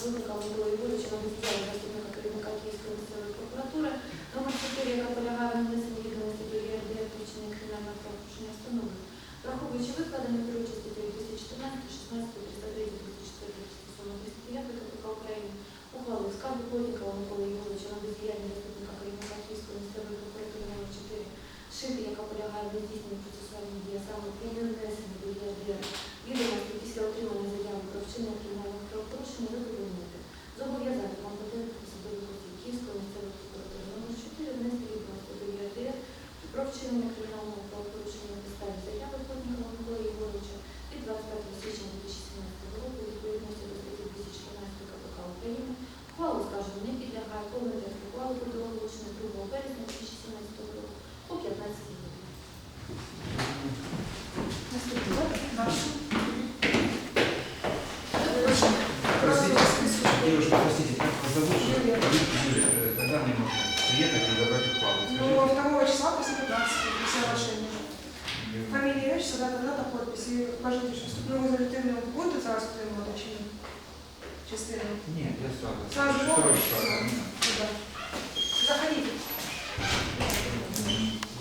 Плотника Миколи Юрійовича на бездіяльність заступника керівника Київської місцевої прокуратури, номер 4, яка полягає на внесенні відомості до ЄРДР вчинення кримінального правопорушення встановлено. Враховуючи викладені керуючи статтю 214, 16, 33, 34, 37, 35 КПК України, ухвалив скаргу Плотникова Миколи Юрійовича на бездіяльність заступника керівника Київської місцевої прокуратури номер 4, шити, яка полягає в здійсненні процесуальних дій, а саме при невнесенні до відомості після отримання заяви про вчинення кримінального правопорушення задовольнити. Зобов'язати компетентних посадових осіб Київської місцевої прокуратури номер 4 внести відомості до ЄРДР про вчинення кримінального правопорушення підставі заяви Плотникова Миколи Єгоровича від 25 січня 2017 року відповідності до статті 214 КПК України. Ухвалу скажемо не підлягає текст ухвали буде оголошено 2 березня 2017 року о 15 годині. Наступний Простите, простите, Фамилия, имя, дата, дата. І кажете, що вступного результативного будете зараз отримувати чи ні? Частину. Ні, я. Зараз? Второй